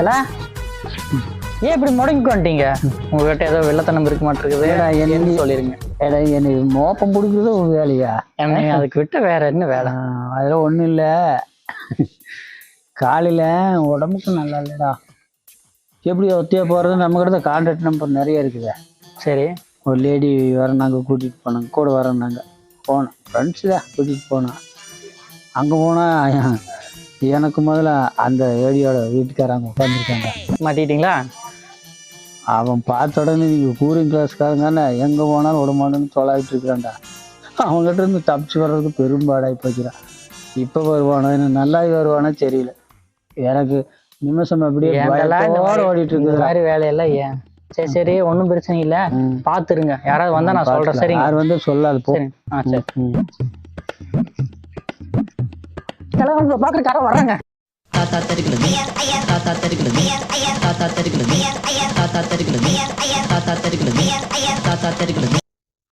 Hello ஏன் இப்படி முடங்கி வந்துட்டீங்க உங்ககிட்ட ஏதோ வெள்ளத்தனம் இருக்க மாட்டிருக்குது. என்ன- சொல்லிருங்க. ஏடா எனக்கு மோப்பம் பிடிக்கிறது ஒரு வேலையா? என்ன அதுக்கு விட்டு வேற என்ன வேலை? அதெல்லாம் ஒன்றும் இல்லை. காலையில் உடம்புக்கு நல்லா இல்லைடா. எப்படி ஒத்தியா போகிறது நம்ம கிட்ட கான்டாக்ட் நம்பர் நிறைய இருக்குது. சரி. ஒரு லேடி வர நாங்கள் கூட்டிகிட்டு போனாங்க. கூட வரேன்னாங்க போனோம். ஃப்ரெண்ட்ஸ் தான் கூட்டிகிட்டு போனோம். அங்கே போனால் எனக்கு முதல்ல அந்த லேடியோட வீட்டுக்காரங்க உட்காந்துருக்காங்க மாட்டிட்டீங்களா அவன் பார்த்த உடனே நீங்கள் கூரிங் கிளாஸ்காரங்க எங்கே போனாலும் விடமாட்டேன்னு சொல்லாவிட்டு இருக்கிறான்டா. அவங்ககிட்ட இருந்து தப்பிச்சு வர்றதுக்கு பெரும்பாடாகி போச்சுடா. இப்போ வருவானோ என்ன நல்லா வருவானோ தெரியல. எனக்கு நிமிஷம் அப்படியே ஓடிட்டு இருக்குது மாதிரி வேலையெல்லாம் ஏன்? சரி சரி ஒன்றும் பிரச்சனை இல்ல. பாத்துருங்க. யாராவது வந்தா நான் சொல்றேன். சரிங்க. யார் வந்து சொல்லாது போ. சரி. ஆ சரி. வரவங்க கிளம்ப பாக்குறக்கார வர்றாங்க. தாத்தா தெருக்கிறது தாத்தா தெருக்கிறது தாத்தா தெருக்கிறது தாத்தா தெருக்கிறது தாத்தா தெருக்கிறது தாத்தா தெருக்கிறது